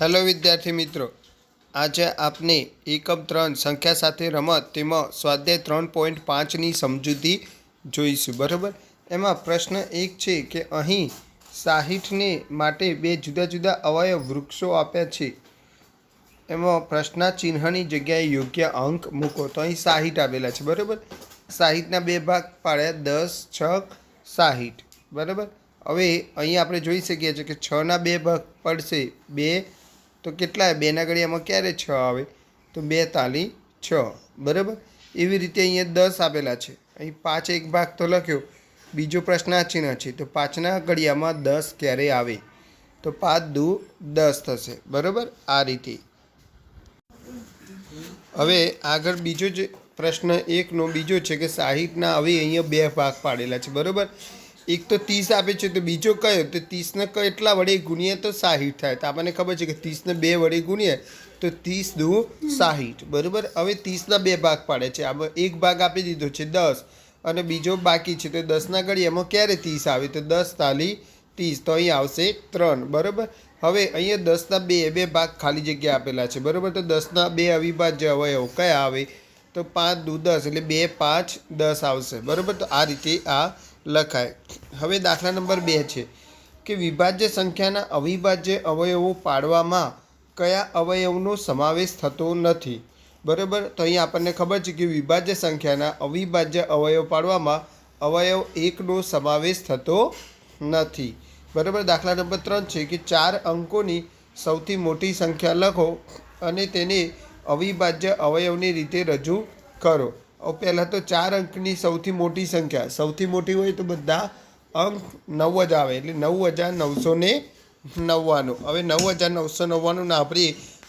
Hello વિદ્યાર્થી મિત્રો, આજે આપને એકમ ત્રણ સંખ્યા સાથે રમત તેમાં સ્વાધ્યાય ત્રણ પોઈન્ટ પાંચની સમજૂતી જોઈશું, બરાબર? એમાં પ્રશ્ન એક છે કે અહીં સાહીઠને માટે બે જુદા જુદા અવયવ વૃક્ષો આપ્યા છે. એમાં પ્રશ્નાચિહ્નની જગ્યાએ યોગ્ય અંક મૂકો, તો અહીં સાહીઠ આવેલા છે, બરાબર? સાહીઠના બે ભાગ પાડ્યા, દસ, છ, સાહીઠ, બરાબર? હવે અહીં આપણે જોઈ શકીએ છીએ કે છના બે ભાગ પડશે, બે તો કેટલા બેના ઘડિયામાં ક્યારે છ આવે? તો બે તાલી છ. બરાબર? એવી રીતે અહીંયા દસ આપેલા છે. અહીં પાંચ એક ભાગ તો લખ્યો. બીજો પ્રશ્નાચિહ્ન છે. તો પાંચના ઘડિયામાં દસ ક્યારે આવે? તો પાંચ દુ દસ થશે. બરાબર? આ રીતે. હવે આગળ બીજો જ પ્રશ્ન એકનો બીજો છે કે સાહિત્યના હવે અહીંયા બે ભાગ પાડેલા છે. બરાબર? એક તો ત્રીસ આપે છે, તો બીજો કયો? તો ત્રીસને કેટલા વડે ગુણીએ તો સાહીઠ થાય. તો આપણને ખબર છે કે ત્રીસને બે વડે ગુણીએ તો ત્રીસ દુ સાહીઠ. બરાબર? હવે ત્રીસના બે ભાગ પાડે છે. આમાં એક ભાગ આપી દીધો છે દસ અને બીજો બાકી છે. તો દસના ઘડી એમાં ક્યારે ત્રીસ આવે? તો દસ તાલી ત્રીસ. તો અહીં આવશે ત્રણ. બરાબર? હવે અહીંયા દસના બે બે ભાગ ખાલી જગ્યા આપેલા છે. બરાબર? તો દસના બે અવિભાજ્ય અવયવ કયા આવે? તો પાંચ દુ દસ એટલે બે, પાંચ દસ આવશે. બરાબર? તો આ રીતે આ લખાય. હવે દાખલા નંબર બે છે કે વિભાજ્ય સંખ્યાના અવિભાજ્ય અવયવો પાડવામાં કયા અવયવનો સમાવેશ થતો નથી. બરાબર? તો અહીં આપણને ખબર છે કે વિભાજ્ય સંખ્યાના અવિભાજ્ય અવયવ પાડવામાં અવયવ એકનો સમાવેશ થતો નથી. બરાબર? દાખલા નંબર ત્રણ છે કે ચાર અંકોની સૌથી મોટી સંખ્યા લખો અને તેને અવિભાજ્ય અવયવની રીતે રજૂ કરો. પહેલાં તો ચાર અંકની સૌથી મોટી સંખ્યા. સૌથી મોટી હોય તો બધા અંક નવ જ આવે. એટલે નવ હજાર નવસો ને નવ્વાણું. હવે નવ હજાર નવસો નવ્વાણુંના આપણે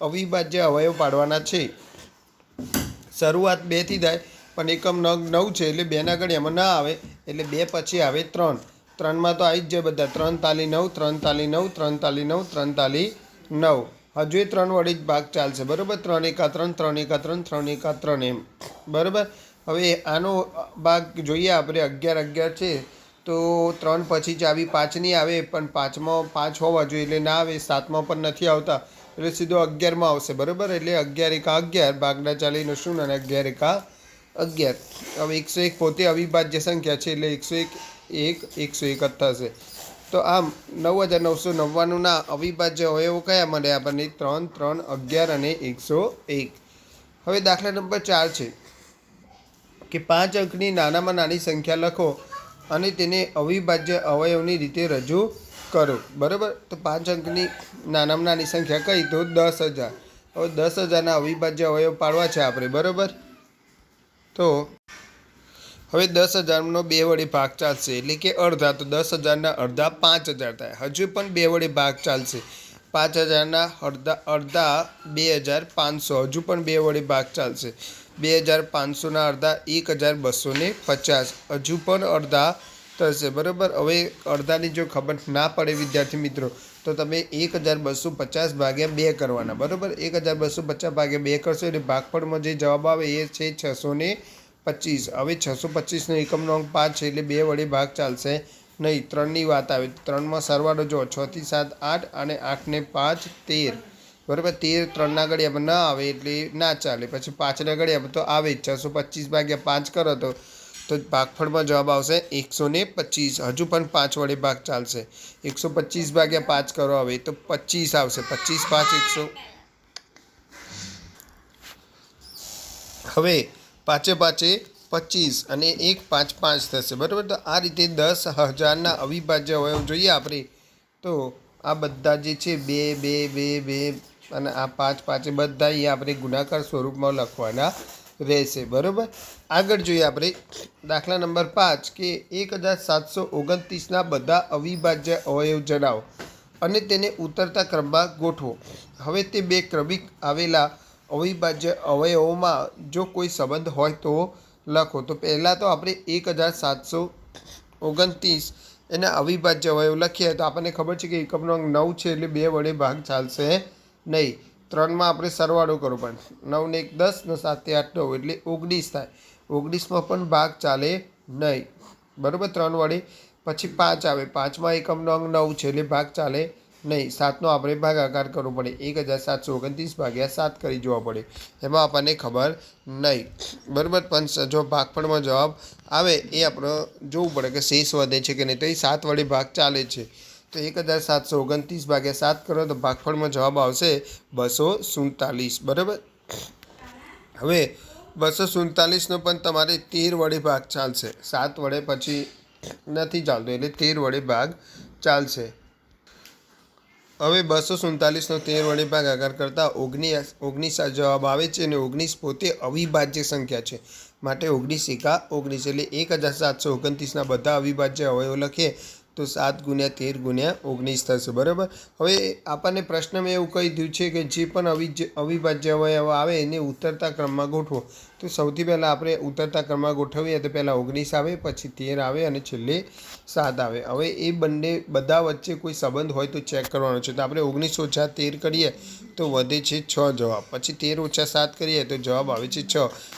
અવિભાજ્ય અવયવ પાડવાના છે. શરૂઆત બેથી થાય, પણ એકમ નગ નવ છે, એટલે બેના આગળ એમાં ના આવે, એટલે બે પછી આવે ત્રણ. ત્રણમાં તો આવી જ જાય બધા. ત્રણ તાલી નવ, ત્રણ તાલી નવ, ત્રણ તાલી નવ, ત્રણ તાલી નવ. હજુ એ ત્રણ વડે જ ભાગ ચાલશે. બરાબર? ત્રણ એકા ત્રણ ત્રણ એકા ત્રણ ત્રણ એકા ત્રણ એમ. બરાબર? હવે આનો ભાગ જોઈએ આપણે અગિયાર અગિયાર છે. તો ત્રણ પછી ચાવી પાંચની આવે, પણ પાંચમાં, પાંચ હોવા જોઈએ. એટલે ના આવે, સાતમાં પણ નથી આવતા. એટલે સીધો અગિયારમાં આવશે. બરાબર? એટલે અગિયાર એકા અગિયાર, ભાગના ચાલીનો શૂન્ય અને અગિયાર એકા અગિયાર. હવે એકસો એક પોતે અવિભાજ્ય સંખ્યા છે. એટલે એકસો એક એક, એકસો એક જ તો આમ નવ હજાર નવસો નવ્વાણુંના અવિભાજ્ય અવયવો કયા મળે? આપણને ત્રણ ત્રણ, અગિયાર અને એકસો એક. હવે દાખલા નંબર ચાર છે કે પાંચ અંકની નાનામાં નાની સંખ્યા લખો અને તેને અવિભાજ્ય અવયવની રીતે રજૂ કરો. બરાબર? તો પાંચ અંકની નાનામાં નાની સંખ્યા કઈ? તો દસ હજાર. હવે દસ હજારના અવિભાજ્ય અવયવ પાડવા છે આપણે. બરાબર? તો હવે દસ હજારનો બે વડે ભાગ ચાલશે એટલે કે અડધા. તો દસ હજારના અડધા પાંચ હજાર થાય. હજુ પણ બે વડે ભાગ ચાલશે. પાંચ હજારના અડધા અડધા બે હજાર પાંચસો. હજુ પણ બે વડે ભાગ ચાલશે. બે હજાર પાંચસોના અડધા, એક હજાર બસો પચાસ. હજુ પણ અડધા થશે. બરાબર? હવે અડધાની જો ખબર ના પડે વિદ્યાર્થી મિત્રો, તો તમે એક હજાર બસો પચાસ ભાગ્યા બે કરવાના. બરાબર? એક હજાર બસો પચાસ ભાગ્યા બે કરશો એટલે ભાગફળમાં જે જવાબ આવે એ છે છસો પચીસ. હવે છસો પચીસનો એકમનો અંક પાંચ છે એટલે બે વડે ભાગ ચાલશે. નહીં, ત્રણની વાત આવે. ત્રણમાં સરવાળો જો છથી સાત, આઠ અને આઠને પાંચ, તેર. બરાબર? તેર ત્રણના ઘડિયામાં ના આવે એટલે ના ચાલે. પછી પાંચના ઘડિયામાં તો આવે જ. છસો પચીસ ભાગ્યા પાંચ કરો તો તો ભાગફળમાં જવાબ આવશે એકસો ને પચીસ. હજુ પણ પાંચ વડે ભાગ ચાલશે. એકસો પચીસ ભાગ્યા પાંચ કરો હવે તો પચીસ આવશે. પચીસ પાંચ એકસો. હવે પાંચે પાંચે પચીસ અને એક પાંચ પાંચ થશે. બરાબર? તો આ રીતે દસ હજારના અવિભાજ્ય અવયવ જોઈએ આપણે. તો આ બધા જે છે, બે બે બે બે અને આ પાંચ પાંચે બધા એ આપણે ગુણાકાર સ્વરૂપમાં લખવાના રહેશે. બરાબર? આગળ જોઈએ આપણે દાખલા નંબર પાંચ કે એક હજાર સાતસો ઓગણત્રીસના બધા અવિભાજ્ય અવયવ જણાવો અને તેને ઉતરતા ક્રમમાં ગોઠવો. હવે તે બે ક્રમિક આવેલા અવિભાજ્ય અવયવોમાં જો કોઈ સંબંધ હોય તો લખો. તો પહેલાં તો આપણે એક હજાર સાતસો ઓગણત્રીસ એના અવિભાજ્ય અવયવ લખીએ તો આપણને ખબર છે કે એકમનો અંક નવ છે એટલે બે વડે ભાગ ચાલશે નહીં. ત્રણમાં આપણે સરવાળો કરો પણ નવને એક દસ, ને સાત આઠ નવ એટલે ઓગણીસ થાય. ઓગણીસમાં પણ ભાગ ચાલે નહીં. બરાબર? ત્રણ વડે. પછી પાંચ આવે. પાંચમાં એકમનો અંક નવ છે એટલે ભાગ ચાલે નહીં, સાતનો આપણે ભાગાકાર કરવો પડે. એક હજાર સાતસો ઓગણત્રીસ ભાગ્યા સાત કરી જોવા પડે. એમાં આપણને ખબર નહીં. બરાબર? પણ જો ભાગફળમાં જવાબ આવે, એ આપણે જોવું પડે કે શેષ વધે છે કે નહીં. તો એ સાત વડે ભાગ ચાલે છે. તો એક હજાર સાતસો ઓગણત્રીસ ભાગ્યા સાત કરો તો ભાગફળમાં જવાબ આવશે બસો સુડતાલીસ. બરાબર? હવે, બસો સુડતાલીસનો પણ તમારે તેર વડે ભાગ ચાલશે. સાત વડે પછી નથી ચાલતો, એટલે તેર વડે ભાગ ચાલશે. હવે બસો સુડતાલીસનો તેર વડે ભાગાકાર કરતાં ઓગણીસ ઓગણીસ જવાબ આવે છે અને ઓગણીસ પોતે અવિભાજ્ય સંખ્યા છે. માટે ઓગણીસ એકા ઓગણીસ એટલે એક હજાર સાતસો ઓગણત્રીસના બધા અવિભાજ્ય અવયવો લખીએ. તો સાત ગુણ્યા તેર ગુણ્યા ઓગણીસ થશે, બરાબર? હવે આપણને પ્રશ્નમાં એવું કહી દીધું છે કે જે પણ અવિજ અવિભાજ્ય અવયવ આવે એને ઉતરતા ક્રમમાં ગોઠવો. તો સૌથી પહેલાં આપણે ઉતરતા ક્રમમાં ગોઠવીએ તો પહેલાં ઓગણીસ આવે, પછી તેર આવે અને છેલ્લે સાત આવે. હવે એ બંને બધા વચ્ચે કોઈ સંબંધ હોય તો ચેક કરવાનો છે. તો આપણે ઓગણીસ ઓછા તેર કરીએ તો વધે છે છ જવાબ. પછી તેર ઓછા સાત કરીએ તો જવાબ આવે છે છ.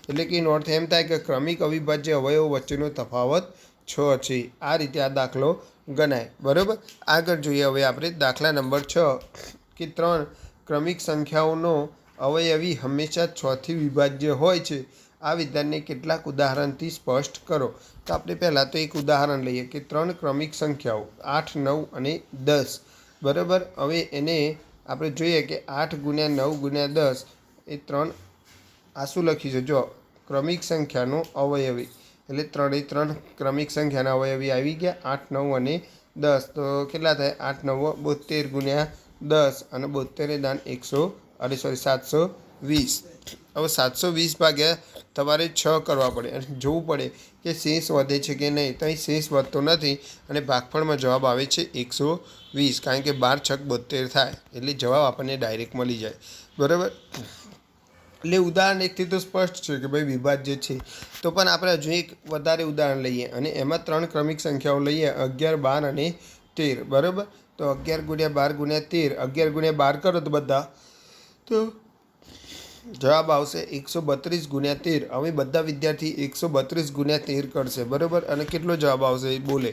એટલે કે એનો અર્થ એમ થાય કે ક્રમિક અવિભાજ્ય અવયવો વચ્ચેનો તફાવત છ છે. આ રીતે આ દાખલો ગણાય. બરાબર? આગળ જોઈએ હવે આપણે દાખલા નંબર છ કે ત્રણ. ક્રમિક સંખ્યાઓનો અવયવી હંમેશા છથી વિભાજ્ય હોય છે. આ વિધાનને કેટલાક ઉદાહરણથી સ્પષ્ટ કરો. તો આપણે પહેલાં તો એક ઉદાહરણ લઈએ કે ત્રણ ક્રમિક સંખ્યાઓ, આઠ, નવ અને દસ. બરાબર? હવે એને આપણે જોઈએ કે આઠ ગુણ્યા નવ ગુણ્યા દસ એ ત્રણ. આ શું લખ્યું છે જો, ક્રમિક સંખ્યાનો અવયવી. એટલે ત્રણે ત્રણ ક્રમિક સંખ્યાના અવયવી આવી ગયા. આઠ, નવ અને દસ. તો કેટલા થાય? આઠ, નવ બોતેર ગુણ્યા દસ અને બોતેરે દાન એકસો, અરે સોરી સાતસો વીસ. હવે સાતસો વીસ ભાગ્યા તમારે છ કરવા પડે અને જોવું પડે કે શેષ વધે છે કે નહીં. તો અહીં શેષ વધતો નથી અને ભાગફળમાં જવાબ આવે છે એકસો વીસ. કારણ કે બાર છક બોતેર થાય. એટલે જવાબ આપણને ડાયરેક્ટ મળી જાય. બરાબર? એટલે ઉદાહરણ એકથી તો સ્પષ્ટ છે કે ભાઈ વિભાજ્ય છે, તો પણ આપણે હજુ એક વધારે ઉદાહરણ લઈએ અને એમાં ત્રણ ક્રમિક સંખ્યાઓ લઈએ, અગિયાર, બાર અને તેર, બરાબર? તો અગિયાર ગુણ્યા બાર ગુણ્યા તેર, અગિયાર ગુણ્યા બાર કરો તો બધા? તો જવાબ આવશે એકસો બત્રીસ ગુણ્યા તેર. હવે બધા વિદ્યાર્થી એકસો બત્રીસ ગુણ્યા તેર કરશે, બરાબર? અને કેટલો જવાબ આવશે એ બોલે.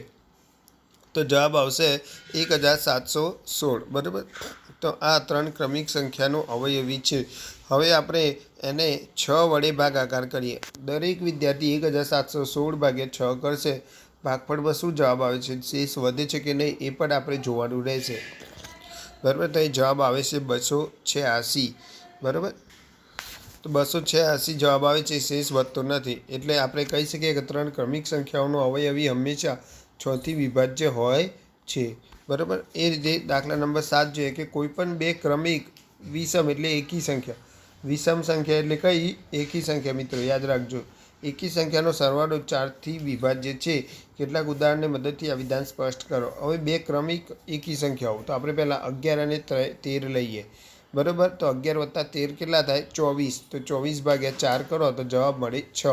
તો જવાબ આવશે એક હજાર સાતસો સોળ, બરાબર? તો આ ત્રણ ક્રમિક સંખ્યાનો અવયવી છે. હવે આપણે એને છ વડે ભાગાકાર કરીએ. દરેક વિદ્યાર્થી એક હજાર સાતસો સોળ ભાગે છ કરશે. ભાગફળમાં શું જવાબ આવે છે? શેષ વધે છે કે નહીં એ પણ આપણે જોવાનું રહેશે. બરાબર? તો અહીં જવાબ આવે છે બસો છ્યાસી. બરાબર? તો બસો છ્યાસી જવાબ આવે છે, શેષ વધતો નથી. એટલે આપણે કહી શકીએ કે ત્રણ ક્રમિક સંખ્યાઓનો અવયવી હંમેશા છથી વિભાજ્ય હોય છે. બરાબર? એ રીતે દાખલા નંબર સાત જોઈએ કે કોઈપણ બે ક્રમિક વિષમ એટલે એકી સંખ્યા. વિષમ સંખ્યા એટલે કઈ? એકી સંખ્યા. મિત્રો, યાદ રાખજો. એકી સંખ્યાનો સરવાળો ચારથી વિભાજ્ય છે. કેટલાક ઉદાહરણની મદદથી આ વિધાન સ્પષ્ટ કરો. હવે બે ક્રમિક એકી સંખ્યાઓ. તો આપણે પહેલાં અગિયાર અને ત્રે- લઈએ. બરાબર? તો અગિયાર વત્તા તેર કેટલા થાય? ચોવીસ. તો ચોવીસ ભાગ્યા ચાર કરો તો જવાબ મળે છ.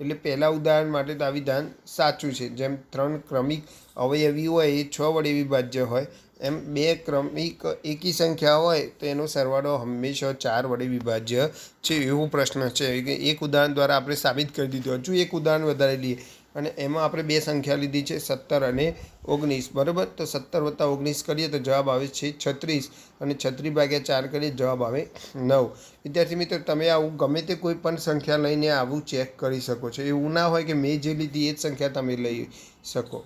એટલે પહેલાં ઉદાહરણ માટે તો આ વિધાન સાચું છે. જેમ ત્રણ ક્રમિક અવયવી હોય, એ છ વડે વિભાજ્ય હોય. એમ બે ક્રમિક એકી સંખ્યા હોય તો એનો સરવાળો હંમેશા ચાર વડે વિભાજ્ય છે એવો પ્રશ્ન છે. કે એક ઉદાહરણ દ્વારા આપણે સાબિત કરી દીધું હજુ એક ઉદાહરણ વધારે લઈએ. અને એમાં આપણે બે સંખ્યા લીધી છે, સત્તર અને ઓગણીસ. બરાબર? તો સત્તર વત્તા ઓગણીસ કરીએ તો જવાબ આવે છે છત્રીસ. અને છત્રીસ ભાગ્યા ચાર કરીએ જવાબ આવે નવ. વિદ્યાર્થી મિત્રો, તમે આવું ગમે તે કોઈ પણ સંખ્યા લઈને આવું ચેક કરી શકો છો. એવું ના હોય કે મેં જે લીધી એ જ સંખ્યા તમે લઈ શકો.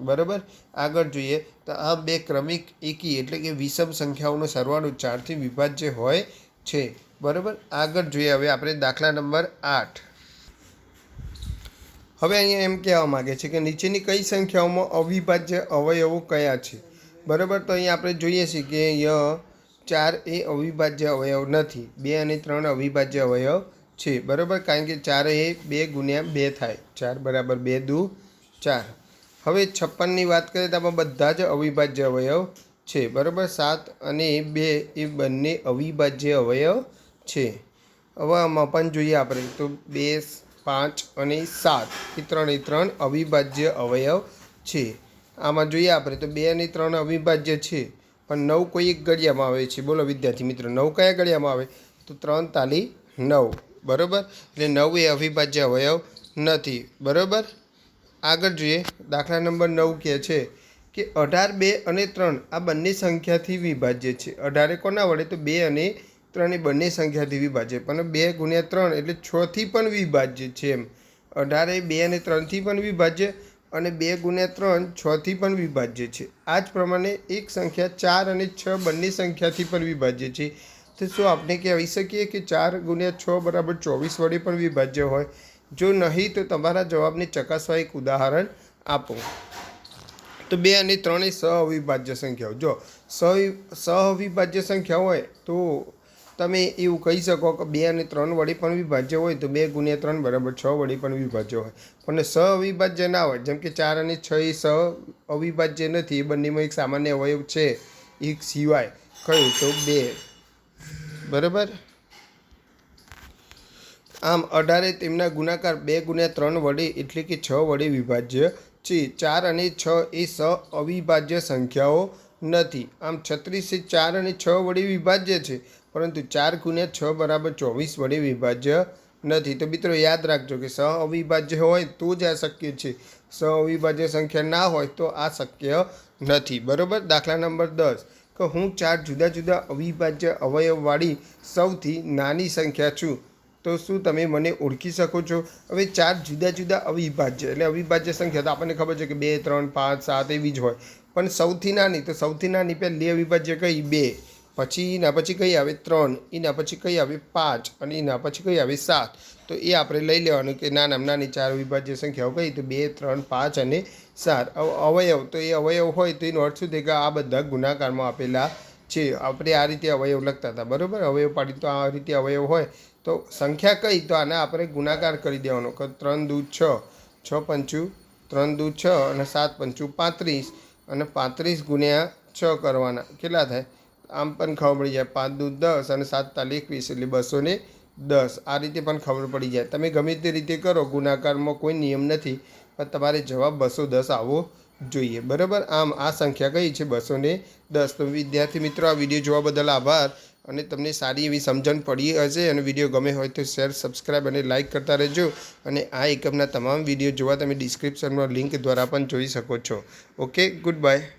બરાબર? આગળ જોઈએ. તો આ બે ક્રમિક એકી એટલે કે વિષમ સંખ્યાઓનો સરવાળો ચારથી વિભાજ્ય હોય છે. બરાબર? આગળ જોઈએ હવે આપણે દાખલા નંબર આઠ. હવે અહીંયા એમ કહેવા માગે છે કે નીચેની કઈ સંખ્યાઓમાં અવિભાજ્ય અવયવો કયા છે? બરાબર? તો અહીંયા આપણે જોઈએ છીએ કે ય ચાર એ અવિભાજ્ય અવયવ નથી. બે અને ત્રણ અવિભાજ્ય અવયવ છે. બરાબર? કારણ કે ચાર એ બે ગુણ્યા બે થાય. ચાર બરાબર બે દુ ચાર. હવે છપ્પનની વાત કરીએ તો આમાં બધા જ અવિભાજ્ય અવયવ છે. બરાબર? સાત અને બે એ બંને અવિભાજ્ય અવયવ છે. હવે આમાં પણ જોઈએ આપણે. તો બે, પાંચ અને સાત. એ ત્રણે ત્રણ અવિભાજ્ય અવયવ છે. આમાં જોઈએ આપણે તો બે અને ત્રણ અવિભાજ્ય છે. પણ નવ કોઈ એક ઘડિયામાં આવે છે. બોલો વિદ્યાર્થી મિત્રો, નવ કયા ઘડિયામાં આવે? તો ત્રણ, તાલી, નવ. બરાબર? એટલે નવ એ અવિભાજ્ય અવયવ નથી. બરાબર? આગળ જોઈએ. દાખલા નંબર નવ કહે છે કે અઢાર, બે અને ત્રણ આ બંને સંખ્યાથી વિભાજ્ય છે. અઢારે કોના વડે? તો બે અને ત્રણ એ બંને સંખ્યાથી વિભાજ્ય. પણ બે ગુણ્યા ત્રણ એટલે છથી પણ વિભાજ્ય છે એમ. અઢારે બે અને ત્રણથી પણ વિભાજ્ય અને બે ગુણ્યા ત્રણ છથી પણ વિભાજ્ય છે. આ જ પ્રમાણે એક સંખ્યા ચાર અને છ બંને સંખ્યાથી પણ વિભાજ્ય છે. તો શું આપણે કહેવી શકીએ કે ચાર ગુણ્યા છ બરાબર ચોવીસ વડે પણ વિભાજ્ય હોય? જો નહીં, તો તમારા જવાબને ચકાસવા એક ઉદાહરણ આપો. તો બે અને ત્રણેય સહઅવિભાજ્ય સંખ્યાઓ. જો સહ સહઅવિભાજ્ય સંખ્યા હોય, તો તમે એવું કહી શકો કે બે અને ત્રણ વડે પણ વિભાજ્ય હોય, તો બે ગુણ્યા ત્રણ બરાબર છ વડે પણ વિભાજ્ય હોય. પણ સહઅવિભાજ્ય ના હોય, જેમ કે ચાર અને છ એ સહ અવિભાજ્ય નથી, એ બંનેમાં એક સામાન્ય અવયવ છે, એક સિવાય. કયું તો બે. બરાબર? આમ અઢારે તેમના ગુણાકાર બે ગુણ્યા ત્રણ વડે એટલે કે છ વડે વિભાજ્ય છે. ચાર અને છ એ સ અવિભાજ્ય સંખ્યાઓ નથી. આમ છત્રીસ એ ચાર અને છ વડે વિભાજ્ય છે, પરંતુ ચાર ગુણ્યા છ બરાબર ચોવીસ વડે વિભાજ્ય નથી. તો મિત્રો યાદ રાખજો કે સ અવિભાજ્ય હોય તો જ આ શક્ય છે. સ અવિભાજ્ય સંખ્યા ના હોય તો આ શક્ય નથી. બરાબર? દાખલા નંબર દસ. કે હું ચાર જુદા જુદા અવિભાજ્ય અવયવવાળી સૌથી નાની સંખ્યા છું. તો શું તમે મને ઓળખી શકો છો? હવે ચાર જુદા જુદા અવિભાજ્ય, એટલે અવિભાજ્ય સંખ્યા તો આપણને ખબર છે કે બે, ત્રણ, પાંચ, સાત એવી જ હોય. પણ સૌથી નાની, તો સૌથી નાની પહેલી અવિભાજ્ય કઈ? બે. પછી એના પછી કઈ આવે? ત્રણ. એના પછી કઈ આવે? પાંચ. અને એના પછી કઈ આવે? સાત. તો એ આપણે લઈ લેવાનું કે નાના નાની ચાર અવિભાજ્ય સંખ્યાઓ કઈ? તો બે, ત્રણ, પાંચ અને સાત. અવ- અવયવ, તો એ અવયવ હોય તો એનો અર્થ શું થાય કે આ બધા ગુણાકારમાં આપેલા છે. આપણે આ રીતે અવયવ લખતા હતા, બરાબર? અવયવ પાડી તો આ રીતે અવયવ હોય. તો સંખ્યા કઈ? તો આને આપણે ગુણાકાર કરી દેવાનો. કે ત્રણ દૂ છ છ પંચું, ત્રણ દૂ છ અને સાત પંચું પાંત્રીસ. અને પાંત્રીસ ગુણ્યા છ કરવાના. કેટલા થાય? આમ પણ ખબર પડી જાય. પાંચ દૂ દસ અને સાત તાલી એકવીસ, એટલે બસો ને દસ. આ રીતે પણ ખબર પડી જાય. તમે ગમે તે રીતે કરો, ગુણાકારમાં કોઈ નિયમ નથી, પણ તમારે જવાબ બસો દસ આવવો જોઈએ. બરાબર? આમ આ સંખ્યા કઈ છે? બસો ને દસ. તો વિદ્યાર્થી મિત્રો, આ વીડિયો જોવા બદલ આભાર. અને તમને સારી એવી સમજણ પડી હશે અને વીડિયો ગમે હોય તો શેર સબસ્ક્રાઈબ અને લાઇક કરતા રહેજો. અને આ એકમના તમામ વીડિયો જોવા તમે ડિસ્ક્રિપ્શનમાં લિંક દ્વારા પણ જોઈ શકો છો. Okay, good bye.